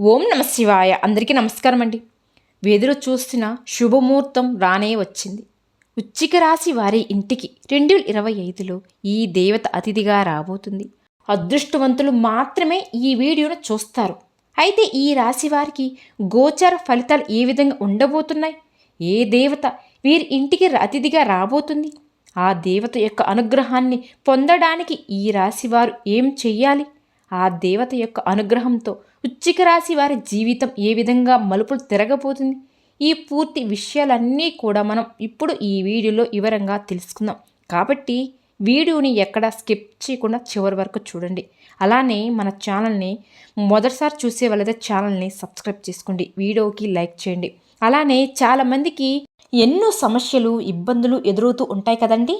ఓం నమ శివాయ. అందరికీ నమస్కారం అండి. వెదురు చూసిన శుభముహూర్తం రానే వచ్చింది. ఉచ్చిక రాశి వారి ఇంటికి రెండు వేల ఇరవై ఐదులో ఈ దేవత అతిథిగా రాబోతుంది. అదృష్టవంతులు మాత్రమే ఈ వీడియోను చూస్తారు. అయితే ఈ రాశి వారికి గోచర ఫలితాలు ఏ విధంగా ఉండబోతున్నాయి? ఏ దేవత వీరి ఇంటికి అతిథిగా రాబోతుంది? ఆ దేవత యొక్క అనుగ్రహాన్ని పొందడానికి ఈ రాశి వారు ఏం చెయ్యాలి? ఆ దేవత యొక్క అనుగ్రహంతో తుచ్చిక రాశి వారి జీవితం ఏ విధంగా మలుపులు తిరగబోతుంది? ఈ పూర్తి విషయాలన్నీ కూడా మనం ఇప్పుడు ఈ వీడియోలో వివరంగా తెలుసుకుందాం. కాబట్టి వీడియోని ఎక్కడ స్కిప్ చేయకుండా చివరి వరకు చూడండి. అలానే మన ఛానల్ని మొదటిసారి చూసే వాళ్ళైతే ఛానల్ని సబ్స్క్రైబ్ చేసుకోండి. వీడియోకి లైక్ చేయండి. అలానే చాలామందికి ఎన్నో సమస్యలు ఇబ్బందులు ఎదురవుతూ ఉంటాయి కదండి.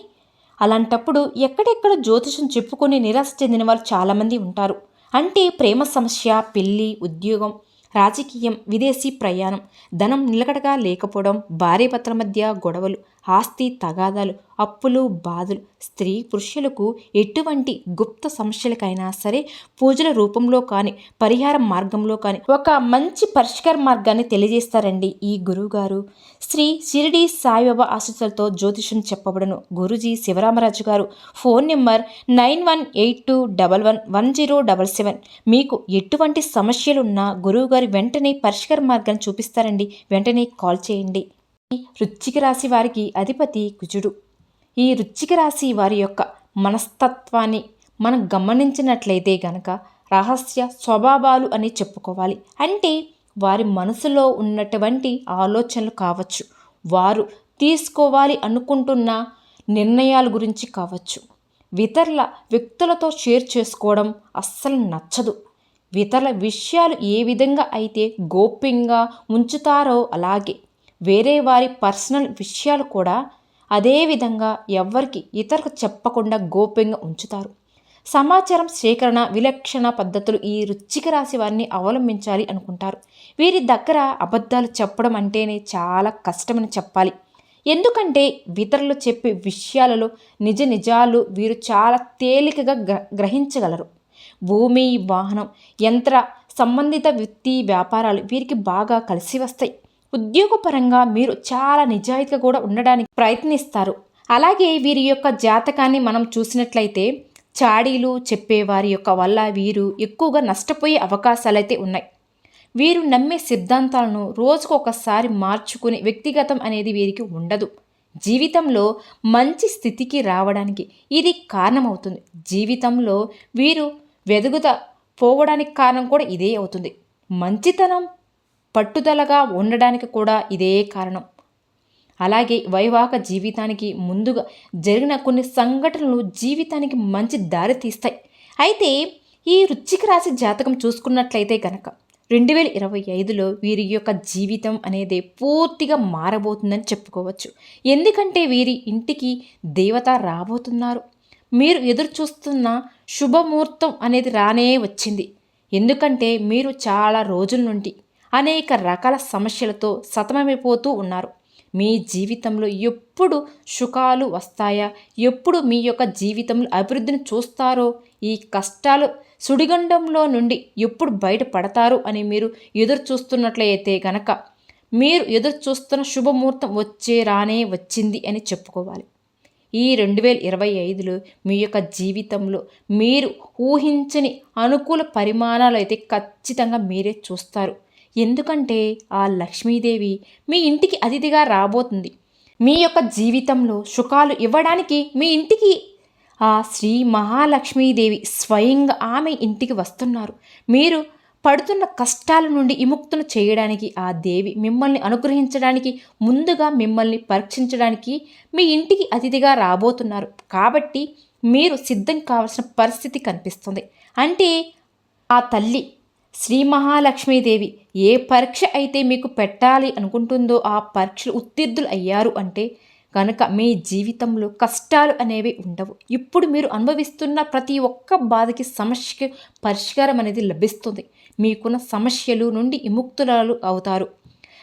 అలాంటప్పుడు ఎక్కడెక్కడ జ్యోతిషం చెప్పుకొని నిరాశ చెందిన వాళ్ళు చాలామంది ఉంటారు. అంటే ప్రేమ సమస్య పెళ్ళి ఉద్యోగం రాజకీయం విదేశీ ప్రయాణం ధనం నిలకడగా లేకపోవడం భార్యభర్తల మధ్య గొడవలు ఆస్తి తగాదాలు అప్పులు బాధలు స్త్రీ పురుషులకు ఎటువంటి గుప్త సమస్యలకైనా సరే పూజల రూపంలో కానీ పరిహార మార్గంలో కానీ ఒక మంచి పరిష్కార మార్గాన్ని తెలియజేస్తారండి ఈ గురువుగారు. శ్రీ షిరిడి సాయిబాబా ఆశీస్సులతో జ్యోతిషం చెప్పబడను. గురుజీ శివరామరాజు గారు phone number nine one eight two double one one zero double seven. మీకు ఎటువంటి సమస్యలున్నా గురువుగారు వెంటనే పరిష్కార మార్గాన్ని చూపిస్తారండి. వెంటనే కాల్ చేయండి. వృచ్చిక రాశి వారికి అధిపతి కుజుడు. ఈ వృచ్చిక రాశి వారి యొక్క మనస్తత్వాన్ని మనం గమనించినట్లయితే గనక రహస్య స్వభావాలు అని చెప్పుకోవాలి. అంటే వారి మనసులో ఉన్నటువంటి ఆలోచనలు కావచ్చు. వారు తీసుకోవాలి అనుకుంటున్న నిర్ణయాల గురించి కావచ్చు. ఇతరుల వ్యక్తులతో షేర్ చేసుకోవడం అస్సలు నచ్చదు. ఇతరుల విషయాలు ఏ విధంగా అయితే గోప్యంగా ఉంచుతారో అలాగే వేరే వారి పర్సనల్ విషయాలు కూడా అదేవిధంగా ఎవ్వరికి ఇతరులకు చెప్పకుండా గోప్యంగా ఉంచుతారు. సమాచారం సేకరణ విలక్షణ పద్ధతులు ఈ రుచిక రాశి వారిని అవలంబించాలి అనుకుంటారు. వీరి దగ్గర అబద్ధాలు చెప్పడం అంటేనే చాలా కష్టమని చెప్పాలి. ఎందుకంటే ఇతరులు చెప్పే విషయాలలో నిజ నిజాలు వీరు చాలా తేలికగా గ్రహించగలరు. భూమి వాహనం యంత్ర సంబంధిత వృత్తి వ్యాపారాలు వీరికి బాగా కలిసి వస్తాయి. ఉద్యోగపరంగా మీరు చాలా నిజాయితీగా కూడా ఉండడానికి ప్రయత్నిస్తారు. అలాగే వీరి యొక్క జాతకాన్ని మనం చూసినట్లయితే చాడీలు చెప్పేవారి యొక్క వల్ల వీరు ఎక్కువగా నష్టపోయే అవకాశాలు అయితే ఉన్నాయి. వీరు నమ్మే సిద్ధాంతాలను రోజుకు ఒకసారి మార్చుకుని వ్యక్తిగతం అనేది వీరికి ఉండదు. జీవితంలో మంచి స్థితికి రావడానికి ఇది కారణమవుతుంది. జీవితంలో వీరు వెదుగుత పోవడానికి కారణం కూడా ఇదే అవుతుంది. మంచితనం పట్టుదలగా ఉండడానికి కూడా ఇదే కారణం. అలాగే వైవాహక జీవితానికి ముందుగా జరిగిన కొన్ని సంఘటనలు జీవితానికి మంచి దారి తీస్తాయి. అయితే ఈ రుచికి రాసి జాతకం చూసుకున్నట్లయితే కనుక రెండు వేల ఇరవై ఐదులో వీరి యొక్క జీవితం అనేది పూర్తిగా మారబోతుందని చెప్పుకోవచ్చు. ఎందుకంటే వీరి ఇంటికి దేవత రాబోతున్నారు. మీరు ఎదురు చూస్తున్న శుభముహూర్తం అనేది రానే వచ్చింది. ఎందుకంటే మీరు చాలా రోజుల నుండి అనేక రకాల సమస్యలతో సతమమైపోతూ ఉన్నారు. మీ జీవితంలో ఎప్పుడు సుఖాలు వస్తాయా? ఎప్పుడు మీ యొక్క జీవితంలో అభివృద్ధిని చూస్తారో? ఈ కష్టాలు సుడిగండంలో నుండి ఎప్పుడు బయటపడతారు అని మీరు ఎదురు చూస్తున్నట్లయితే గనక మీరు ఎదురు చూస్తున్న శుభముహూర్తం వచ్చే రానే వచ్చింది అని చెప్పుకోవాలి. ఈ రెండు వేల ఇరవై ఐదులో మీ యొక్క జీవితంలో మీరు ఊహించని అనుకూల పరిమాణాలు అయితే ఖచ్చితంగా మీరే చూస్తారు. ఎందుకంటే ఆ లక్ష్మీదేవి మీ ఇంటికి అతిథిగా రాబోతుంది. మీ యొక్క జీవితంలో సుఖాలు ఇవ్వడానికి మీ ఇంటికి ఆ శ్రీ మహాలక్ష్మీదేవి స్వయంగా ఆమె ఇంటికి వస్తున్నారు. మీరు పడుతున్న కష్టాల నుండి విముక్తులు చేయడానికి ఆ దేవి మిమ్మల్ని అనుగ్రహించడానికి ముందుగా మిమ్మల్ని పరీక్షించడానికి మీ ఇంటికి అతిథిగా రాబోతున్నారు. కాబట్టి మీరు సిద్ధం కావాల్సిన పరిస్థితి కనిపిస్తుంది. అంటే ఆ తల్లి శ్రీ మహాలక్ష్మీదేవి ఏ పరీక్ష అయితే మీకు పెట్టాలి అనుకుంటుందో ఆ పరీక్షలు ఉత్తీర్ధులు అయ్యారు అంటే కనుక మీ జీవితంలో కష్టాలు అనేవి ఉండవు. ఇప్పుడు మీరు అనుభవిస్తున్న ప్రతి ఒక్క బాధకి సమస్యకి పరిష్కారం అనేది లభిస్తుంది. మీకున్న సమస్యలు నుండి విముక్తులు అవుతారు.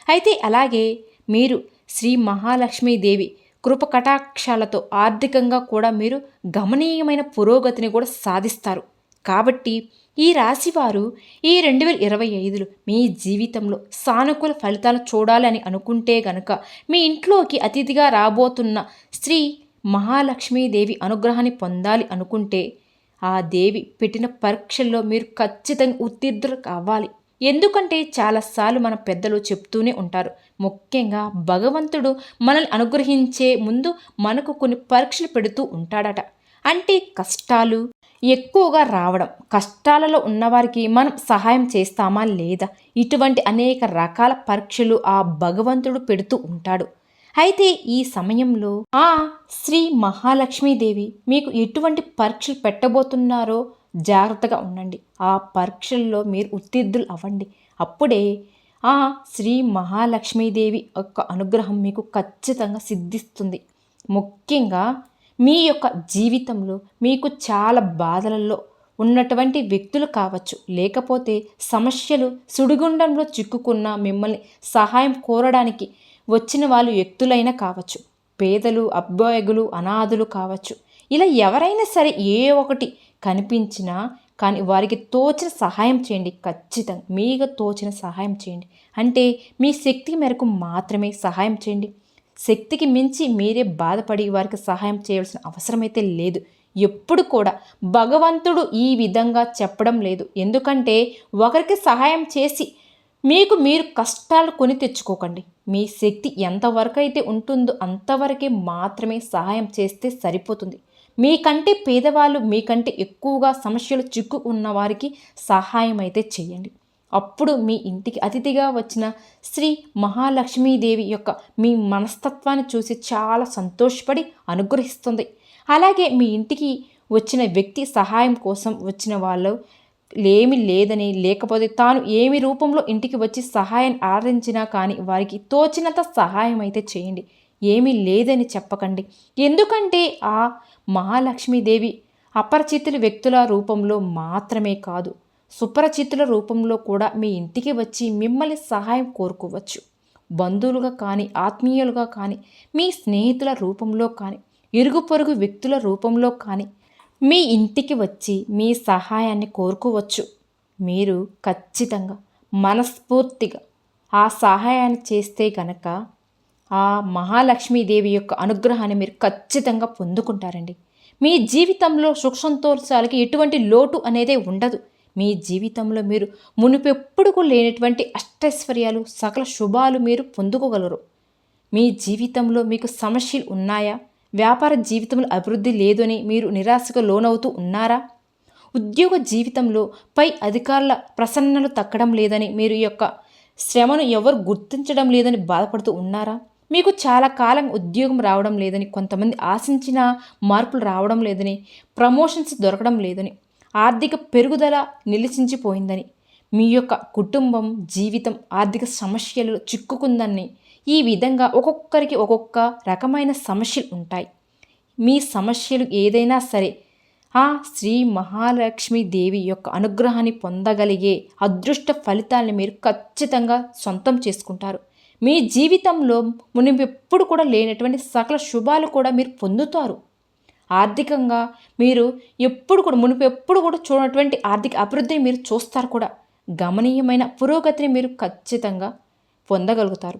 అయితే అలాగే మీరు శ్రీ మహాలక్ష్మీదేవి కృప కటాక్షాలతో ఆర్థికంగా కూడా మీరు గమనీయమైన పురోగతిని కూడా సాధిస్తారు. కాబట్టి ఈ రాశివారు ఈ రెండు వేల ఇరవై ఐదులో మీ జీవితంలో సానుకూల ఫలితాలు చూడాలని అనుకుంటే గనక మీ ఇంట్లోకి అతిథిగా రాబోతున్న శ్రీ మహాలక్ష్మీదేవి అనుగ్రహాన్ని పొందాలి అనుకుంటే ఆ దేవి పెట్టిన పరీక్షల్లో మీరు ఖచ్చితంగా ఉత్తీర్ణులు కావాలి. ఎందుకంటే చాలాసార్లు మన పెద్దలు చెప్తూనే ఉంటారు ముఖ్యంగా భగవంతుడు మనల్ని అనుగ్రహించే ముందు మనకు కొన్ని పరీక్షలు పెడుతూ ఉంటాడట. అంటే కష్టాలు ఎక్కువగా రావడం కష్టాలలో ఉన్నవారికి మనం సహాయం చేస్తామా లేదా? ఇటువంటి అనేక రకాల పరీక్షలు ఆ భగవంతుడు పెడుతూ ఉంటాడు. అయితే ఈ సమయంలో ఆ శ్రీ మహాలక్ష్మీదేవి మీకు ఎటువంటి పరీక్షలు పెట్టబోతున్నారో జాగ్రత్తగా ఉండండి. ఆ పరీక్షల్లో మీరు ఉత్తీర్ణులు అవ్వండి. అప్పుడే ఆ శ్రీ మహాలక్ష్మీదేవి యొక్క అనుగ్రహం మీకు ఖచ్చితంగా సిద్ధిస్తుంది. ముఖ్యంగా మీ యొక్క జీవితంలో మీకు చాలా బాధలలో ఉన్నటువంటి వ్యక్తులు కావచ్చు. లేకపోతే సమస్యలు సుడిగుండంలో చిక్కుకున్న మిమ్మల్ని సహాయం కోరడానికి వచ్చిన వాళ్ళు వ్యక్తులైనా కావచ్చు. పేదలు అబ్బాయిగులు అనాథులు కావచ్చు. ఇలా ఎవరైనా సరే ఏ ఒకటి కనిపించినా కానీ వారికి తోచిన సహాయం చేయండి. ఖచ్చితంగా మీకు తోచిన సహాయం చేయండి. అంటే మీ శక్తి మేరకు మాత్రమే సహాయం చేయండి. శక్తికి మించి మీరే బాధపడి వారికి సహాయం చేయవలసిన అవసరమైతే లేదు. ఎప్పుడు కూడా భగవంతుడు ఈ విధంగా చెప్పడం లేదు. ఎందుకంటే ఒకరికి సహాయం చేసి మీకు మీరు కష్టాలు కొని తెచ్చుకోకండి. మీ శక్తి ఎంతవరకు అయితే ఉంటుందో అంతవరకే మాత్రమే సహాయం చేస్తే సరిపోతుంది. మీకంటే పేదవాళ్ళు మీకంటే ఎక్కువగా సమస్యలు చిక్కు ఉన్న వారికి సహాయం అయితే చేయండి. అప్పుడు మీ ఇంటికి అతిథిగా వచ్చిన శ్రీ మహాలక్ష్మీదేవి యొక్క మీ మనస్తత్వాన్ని చూసి చాలా సంతోషపడి అనుగ్రహిస్తుంది. అలాగే మీ ఇంటికి వచ్చిన వ్యక్తి సహాయం కోసం వచ్చిన వాళ్ళు ఏమి లేదని లేకపోతే తాను ఏమి రూపంలో ఇంటికి వచ్చి సహాయం ఆరాధించినా కానీ వారికి తోచినంత సహాయం అయితే చేయండి. ఏమీ లేదని చెప్పకండి. ఎందుకంటే ఆ మహాలక్ష్మీదేవి అపరిచితుల వ్యక్తుల రూపంలో మాత్రమే కాదు. సుపరిచితుల రూపంలో కూడా మీ ఇంటికి వచ్చి మిమ్మల్ని సహాయం కోరుకోవచ్చు. బంధువులుగా కానీ ఆత్మీయులుగా కానీ మీ స్నేహితుల రూపంలో కానీ ఇరుగు పొరుగు వ్యక్తుల రూపంలో కానీ మీ ఇంటికి వచ్చి మీ సహాయాన్ని కోరుకోవచ్చు. మీరు ఖచ్చితంగా మనస్ఫూర్తిగా ఆ సహాయాన్ని చేస్తే గనక ఆ మహాలక్ష్మీదేవి యొక్క అనుగ్రహాన్ని మీరు ఖచ్చితంగా పొందుకుంటారండి. మీ జీవితంలో సుఖ సంతోషాలకి ఎటువంటి లోటు అనేదే ఉండదు. మీ జీవితంలో మీరు మునిపెప్పుడు లేనటువంటి అష్టైశ్వర్యాలు సకల శుభాలు మీరు పొందుకోగలరు. మీ జీవితంలో మీకు సమస్యలు ఉన్నాయా? వ్యాపార జీవితంలో అభివృద్ధి లేదని మీరు నిరాశగా లోనవుతూ ఉన్నారా? ఉద్యోగ జీవితంలో పై అధికారుల ప్రసన్నలు తక్కడం లేదని మీరు యొక్క శ్రమను ఎవరు గుర్తించడం లేదని బాధపడుతూ ఉన్నారా? మీకు చాలా కాలం ఉద్యోగం రావడం లేదని కొంతమంది ఆశించిన మార్పులు రావడం లేదని ప్రమోషన్స్ దొరకడం లేదని ఆర్థిక పెరుగుదల నిలిచించిపోయిందని మీ యొక్క కుటుంబం జీవితం ఆర్థిక సమస్యలు చిక్కుకుందని ఈ విధంగా ఒక్కొక్కరికి ఒక్కొక్క రకమైన సమస్యలు ఉంటాయి. మీ సమస్యలు ఏదైనా సరే ఆ శ్రీ మహాలక్ష్మి దేవి యొక్క అనుగ్రహాన్ని పొందగలిగే అదృష్ట ఫలితాలను మీరు ఖచ్చితంగా సొంతం చేసుకుంటారు. మీ జీవితంలో మునిపెప్పుడు కూడా లేనటువంటి సకల శుభాలు కూడా మీరు పొందుతారు. ఆర్థికంగా మీరు ఎప్పుడు కూడా మునుపు ఎప్పుడు కూడా చూడనటువంటి ఆర్థిక అభివృద్ధిని మీరు చూస్తారు కూడా. గమనీయమైన పురోగతిని మీరు ఖచ్చితంగా పొందగలుగుతారు.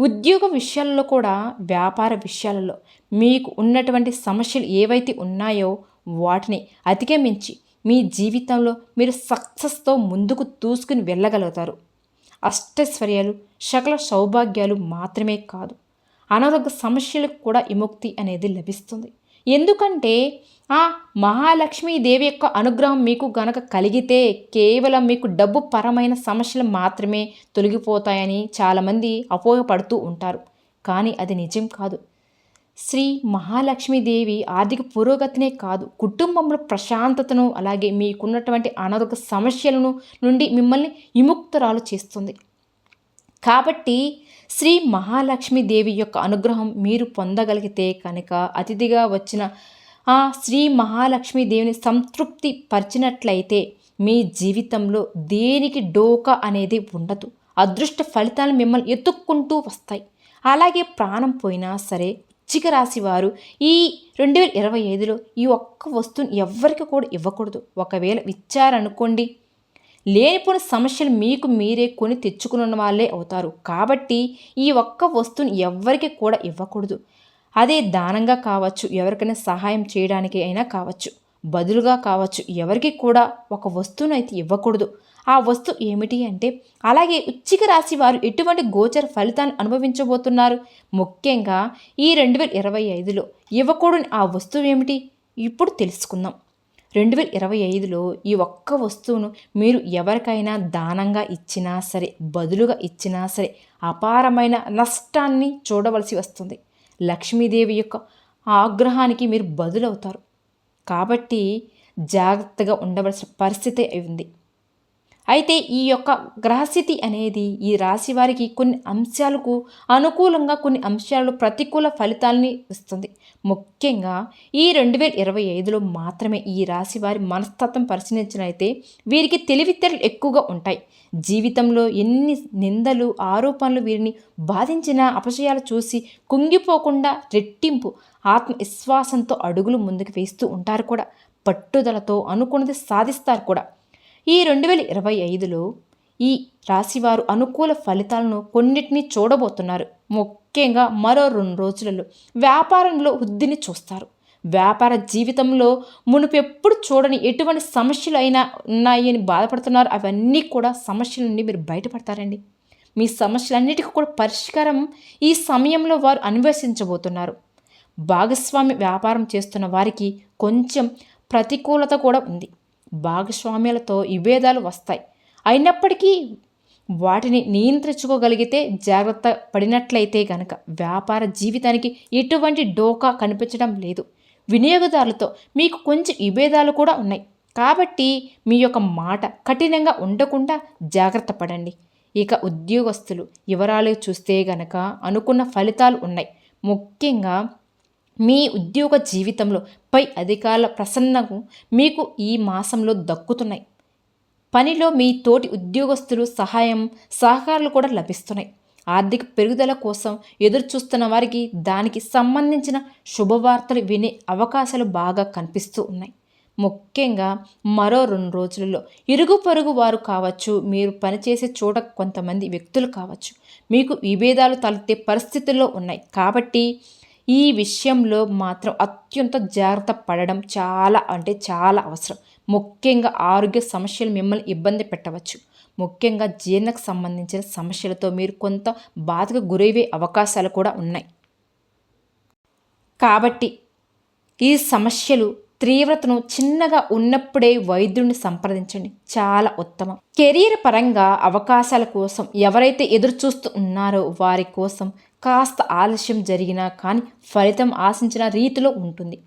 ఉద్యోగ విషయాల్లో కూడా వ్యాపార విషయాలలో మీకు ఉన్నటువంటి సమస్యలు ఏవైతే ఉన్నాయో వాటిని అధిగమించి మీ జీవితంలో మీరు సక్సెస్తో ముందుకు దూసుకుని వెళ్ళగలుగుతారు. అష్టైశ్వర్యాలు సకల సౌభాగ్యాలు మాత్రమే కాదు. అనారోగ్య సమస్యలకు కూడా విముక్తి అనేది లభిస్తుంది. ఎందుకంటే ఆ మహాలక్ష్మీదేవి యొక్క అనుగ్రహం మీకు గనక కలిగితే కేవలం మీకు డబ్బు పరమైన సమస్యలు మాత్రమే తొలగిపోతాయని చాలామంది అపోహపడుతూ ఉంటారు. కానీ అది నిజం కాదు. శ్రీ మహాలక్ష్మీదేవి ఆర్థిక పురోగతినే కాదు. కుటుంబంలో ప్రశాంతతను అలాగే మీకున్నటువంటి అనారోగ్య సమస్యలను నుండి మిమ్మల్ని విముక్తురాలు చేస్తుంది. కాబట్టి శ్రీ మహాలక్ష్మీదేవి యొక్క అనుగ్రహం మీరు పొందగలిగితే కనుక అతిథిగా వచ్చిన ఆ శ్రీ మహాలక్ష్మీదేవిని సంతృప్తి పరిచినట్లయితే మీ జీవితంలో దేనికి డోకా అనేది ఉండదు. అదృష్ట ఫలితాలు మిమ్మల్ని ఎత్తుక్కుంటూ వస్తాయి. అలాగే ప్రాణం పోయినా సరే వృచ్చిక రాశి వారు ఈ రెండు వేల ఇరవై ఐదులో ఈ ఒక్క వస్తువుని ఎవ్వరికి కూడా ఇవ్వకూడదు. ఒకవేళ ఇచ్చారనుకోండి లేనిపోని సమస్యలు మీకు మీరే కొని తెచ్చుకున్న వాళ్ళే అవుతారు. కాబట్టి ఈ ఒక్క వస్తువుని ఎవ్వరికి కూడా ఇవ్వకూడదు. అదే దానంగా కావచ్చు ఎవరికైనా సహాయం చేయడానికి అయినా కావచ్చు బదులుగా కావచ్చు ఎవరికి కూడా ఒక వస్తువును అయితే ఇవ్వకూడదు. ఆ వస్తువు ఏమిటి అంటే అలాగే ఉచ్చిక రాశి వారు ఎటువంటి గోచర ఫలితాన్ని అనుభవించబోతున్నారు? ముఖ్యంగా ఈ రెండు వేల ఇరవై ఐదులో ఇవ్వకూడని ఆ వస్తువు ఏమిటి? ఇప్పుడు తెలుసుకుందాం. రెండు వేల ఇరవై ఐదులో ఈ ఒక్క వస్తువును మీరు ఎవరికైనా దానంగా ఇచ్చినా సరే బదులుగా ఇచ్చినా సరే అపారమైన నష్టాన్ని చూడవలసి వస్తుంది. లక్ష్మీదేవి యొక్క ఆగ్రహానికి మీరు బదులవుతారు. కాబట్టి జాగ్రత్తగా ఉండవలసిన పరిస్థితి ఉంది. అయితే ఈ యొక్క గ్రహస్థితి అనేది ఈ రాశి వారికి కొన్ని అంశాలకు అనుకూలంగా కొన్ని అంశాలు ప్రతికూల ఫలితాలని ఇస్తుంది. ముఖ్యంగా ఈ రెండు వేల ఇరవై ఐదులో మాత్రమే ఈ రాశి వారి మనస్తత్వం పరిశీలించినైతే వీరికి తెలివితేటలు ఎక్కువగా ఉంటాయి. జీవితంలో ఎన్ని నిందలు ఆరోపణలు వీరిని బాధించిన అపజయాలు చూసి కుంగిపోకుండా రెట్టింపు ఆత్మవిశ్వాసంతో అడుగులు ముందుకు వేస్తూ ఉంటారు కూడా. పట్టుదలతో అనుకున్నది సాధిస్తారు కూడా. ఈ రెండు వేల ఇరవై ఐదులో ఈ రాశివారు అనుకూల ఫలితాలను కొన్నిటిని చూడబోతున్నారు. ముఖ్యంగా మరో రెండు రోజులలో వ్యాపారంలో వృద్ధిని చూస్తారు. వ్యాపార జీవితంలో మునుపెప్పుడు చూడని ఎటువంటి సమస్యలు అయినా ఉన్నాయి అని బాధపడుతున్నారు. అవన్నీ కూడా సమస్యల నుండి మీరు బయటపడతారండి. మీ సమస్యలన్నిటికీ కూడా పరిష్కారం ఈ సమయంలో వారు అన్వేషించబోతున్నారు. భాగస్వామి వ్యాపారం చేస్తున్న వారికి కొంచెం ప్రతికూలత కూడా ఉంది. భాగస్వామ్యాలతో విభేదాలు వస్తాయి. అయినప్పటికీ వాటిని నియంత్రించుకోగలిగితే జాగ్రత్త పడినట్లయితే గనక వ్యాపార జీవితానికి ఎటువంటి డోకా కనిపించడం లేదు. వినియోగదారులతో మీకు కొంచెం విభేదాలు కూడా ఉన్నాయి. కాబట్టి మీ యొక్క మాట కఠినంగా ఉండకుండా జాగ్రత్త పడండి. ఇక ఉద్యోగస్తులు వివరాలు చూస్తే గనక అనుకున్న ఫలితాలు ఉన్నాయి. ముఖ్యంగా మీ ఉద్యోగ జీవితంలో పై అధికారుల ప్రసన్నకు మీకు ఈ మాసంలో దక్కుతున్నాయి. పనిలో మీ తోటి ఉద్యోగస్తులు సహాయం సహకారాలు కూడా లభిస్తున్నాయి. ఆర్థిక పెరుగుదల కోసం ఎదురు చూస్తున్న వారికి దానికి సంబంధించిన శుభవార్తలు వినే అవకాశాలు బాగా కనిపిస్తూ ఉన్నాయి. ముఖ్యంగా మరో రెండు రోజులలో ఇరుగు పొరుగు వారు కావచ్చు మీరు పనిచేసే చోట కొంతమంది వ్యక్తులు కావచ్చు మీకు విభేదాలు తలెత్తే పరిస్థితుల్లో ఉన్నాయి. కాబట్టి ఈ విషయంలో మాత్రం అత్యంత జాగ్రత్త పడడం చాలా అంటే చాలా అవసరం. ముఖ్యంగా ఆరోగ్య సమస్యలు మిమ్మల్ని ఇబ్బంది పెట్టవచ్చు. ముఖ్యంగా జీర్ణకు సంబంధించిన సమస్యలతో మీరు కొంత బాధకు గురయ్యే అవకాశాలు కూడా ఉన్నాయి. కాబట్టి ఈ సమస్యలు తీవ్రతను చిన్నగా ఉన్నప్పుడే వైద్యుడిని సంప్రదించండి. చాలా ఉత్తమం. కెరీర్ పరంగా అవకాశాల కోసం ఎవరైతే ఎదురు చూస్తూ ఉన్నారో వారి కోసం కాస్త ఆలస్యం జరిగినా కానీ ఫలితం ఆశించిన రీతిలో ఉంటుంది.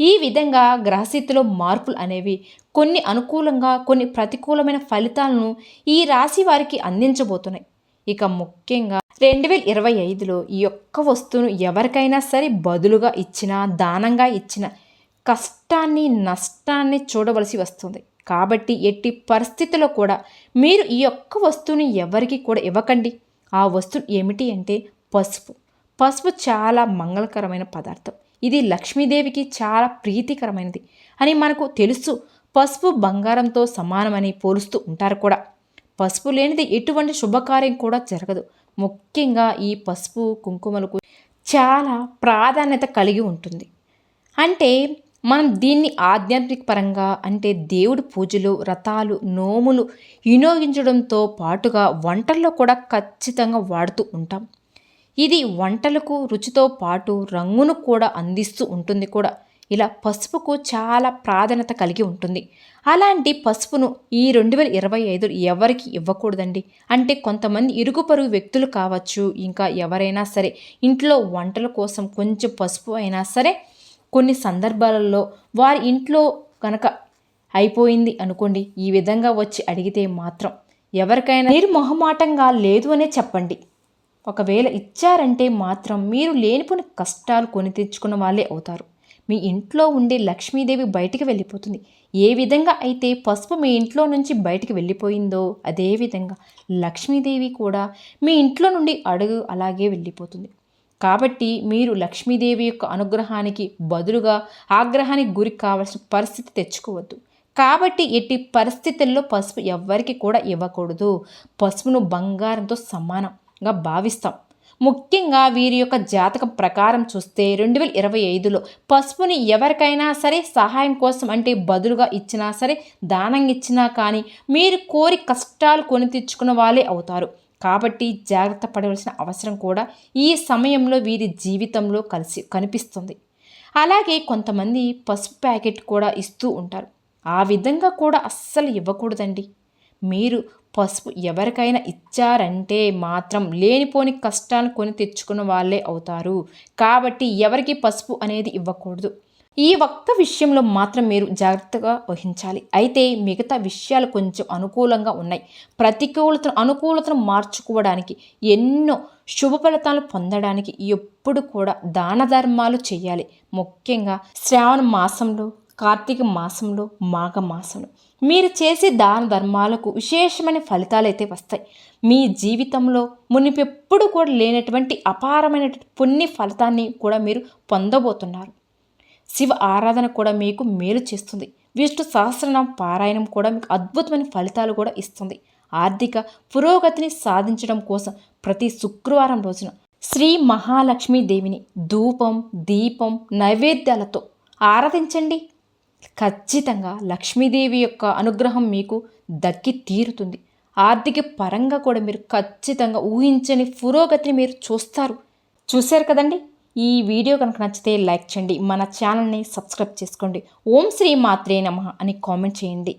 ఈ విధంగా గ్రహస్థితిలో మార్పులు అనేవి కొన్ని అనుకూలంగా కొన్ని ప్రతికూలమైన ఫలితాలను ఈ రాశి వారికి అందించబోతున్నాయి. ఇక ముఖ్యంగా రెండు వేల ఇరవై ఐదులో ఈ యొక్క వస్తువును ఎవరికైనా సరే బదులుగా ఇచ్చిన దానంగా ఇచ్చిన కష్టాన్ని నష్టాన్ని చూడవలసి వస్తుంది. కాబట్టి ఎట్టి పరిస్థితుల్లో కూడా మీరు ఈ యొక్క వస్తువుని ఎవరికి కూడా ఇవ్వకండి. ఆ వస్తువు ఏమిటి అంటే పసుపు. పసుపు చాలా మంగళకరమైన పదార్థం. ఇది లక్ష్మీదేవికి చాలా ప్రీతికరమైనది అని మనకు తెలుసు. పసుపు బంగారంతో సమానమని పోలుస్తూ ఉంటారు కూడా. పసుపు లేనిది ఎటువంటి శుభకార్యం కూడా జరగదు. ముఖ్యంగా ఈ పసుపు కుంకుమలకు చాలా ప్రాధాన్యత కలిగి ఉంటుంది. అంటే మనం దీన్ని ఆధ్యాత్మిక పరంగా అంటే దేవుడి పూజలు వ్రతాలు నోములు వినియోగించడంతో పాటుగా వంటల్లో కూడా ఖచ్చితంగా వాడుతూ ఉంటాం. ఇది వంటలకు రుచితో పాటు రంగును కూడా అందిస్తూ ఉంటుంది కూడా. ఇలా పసుపుకు చాలా ప్రాధాన్యత కలిగి ఉంటుంది. అలాంటి పసుపును ఈ రెండు వేల ఇరవై ఐదు ఎవరికి ఇవ్వకూడదండి? అంటే కొంతమంది ఇరుగు పరుగు వ్యక్తులు కావచ్చు ఇంకా ఎవరైనా సరే ఇంట్లో వంటల కోసం కొంచెం పసుపు అయినా సరే కొన్ని సందర్భాలలో వారి ఇంట్లో కనుక అయిపోయింది అనుకోండి ఈ విధంగా వచ్చి అడిగితే మాత్రం ఎవరికైనా నిర్మొహమాటంగా లేదు అనే చెప్పండి. ఒకవేళ ఇచ్చారంటే మాత్రం మీరు లేనిపోని కష్టాలు కొని తెచ్చుకున్న వాళ్ళే అవుతారు. మీ ఇంట్లో ఉండే లక్ష్మీదేవి బయటికి వెళ్ళిపోతుంది. ఏ విధంగా అయితే పసుపు మీ ఇంట్లో నుంచి బయటికి వెళ్ళిపోయిందో అదేవిధంగా లక్ష్మీదేవి కూడా మీ ఇంట్లో నుండి అడుగు అలాగే వెళ్ళిపోతుంది. కాబట్టి మీరు లక్ష్మీదేవి యొక్క అనుగ్రహానికి బదులుగా ఆగ్రహానికి గురి కావాల్సిన పరిస్థితి తెచ్చుకోవద్దు. కాబట్టి ఎట్టి పరిస్థితుల్లో పసుపు ఎవ్వరికి కూడా ఇవ్వకూడదు. పసుపును బంగారంతో సమానం. గా భావిస్తాం. ముఖ్యంగా వీరి యొక్క జాతకం ప్రకారం చూస్తే రెండు వేల ఇరవై ఐదులో పసుపుని ఎవరికైనా సరే సహాయం కోసం అంటే బదులుగా ఇచ్చినా సరే దానం ఇచ్చినా కానీ మీరు కోరి కష్టాలు కొని తెచ్చుకున్న వాళ్ళే అవుతారు. కాబట్టి జాగ్రత్త పడవలసిన అవసరం కూడా ఈ సమయంలో వీరి జీవితంలో కలిసి కనిపిస్తుంది. అలాగే కొంతమంది పసుపు ప్యాకెట్ కూడా ఇస్తూ ఉంటారు. ఆ విధంగా కూడా అస్సలు ఇవ్వకూడదండి. మీరు పసుపు ఎవరికైనా ఇచ్చారంటే మాత్రం లేనిపోని కష్టాలు కొని తెచ్చుకున్న వాళ్ళే అవుతారు. కాబట్టి ఎవరికి పసుపు అనేది ఇవ్వకూడదు. ఈ ఒక్క విషయంలో మాత్రం మీరు జాగ్రత్తగా వహించాలి. అయితే మిగతా విషయాలు కొంచెం అనుకూలంగా ఉన్నాయి. ప్రతికూలతను అనుకూలతను మార్చుకోవడానికి ఎన్నో శుభ ఫలితాలు పొందడానికి ఎప్పుడు కూడా దాన ధర్మాలు చేయాలి. ముఖ్యంగా శ్రావణ మాసంలో కార్తీక మాసంలో మాఘ మాసంలో మీరు చేసే దాన ధర్మాలకు విశేషమైన ఫలితాలు అయితే వస్తాయి. మీ జీవితంలో మునిపెప్పుడు కూడా లేనటువంటి అపారమైన పుణ్య ఫలితాన్ని కూడా మీరు పొందబోతున్నారు. శివ ఆరాధన కూడా మీకు మేలు చేస్తుంది. విష్ణు సహస్రనామ పారాయణం కూడా మీకు అద్భుతమైన ఫలితాలు కూడా ఇస్తుంది. ఆర్థిక పురోగతిని సాధించడం కోసం ప్రతి శుక్రవారం రోజున శ్రీ మహాలక్ష్మీ దేవిని ధూపం దీపం నైవేద్యాలతో ఆరాధించండి. ఖచ్చితంగా లక్ష్మీదేవి యొక్క అనుగ్రహం మీకు దక్కి తీరుతుంది. ఆర్థిక పరంగా కూడా మీరు ఖచ్చితంగా ఊహించని పురోగతిని మీరు చూస్తారు. చూశారు కదండి? ఈ వీడియో కనుక నచ్చితే లైక్ చేయండి. మన ఛానల్ని సబ్స్క్రైబ్ చేసుకోండి. ఓం శ్రీ మాత్రే నమ అని కామెంట్ చేయండి.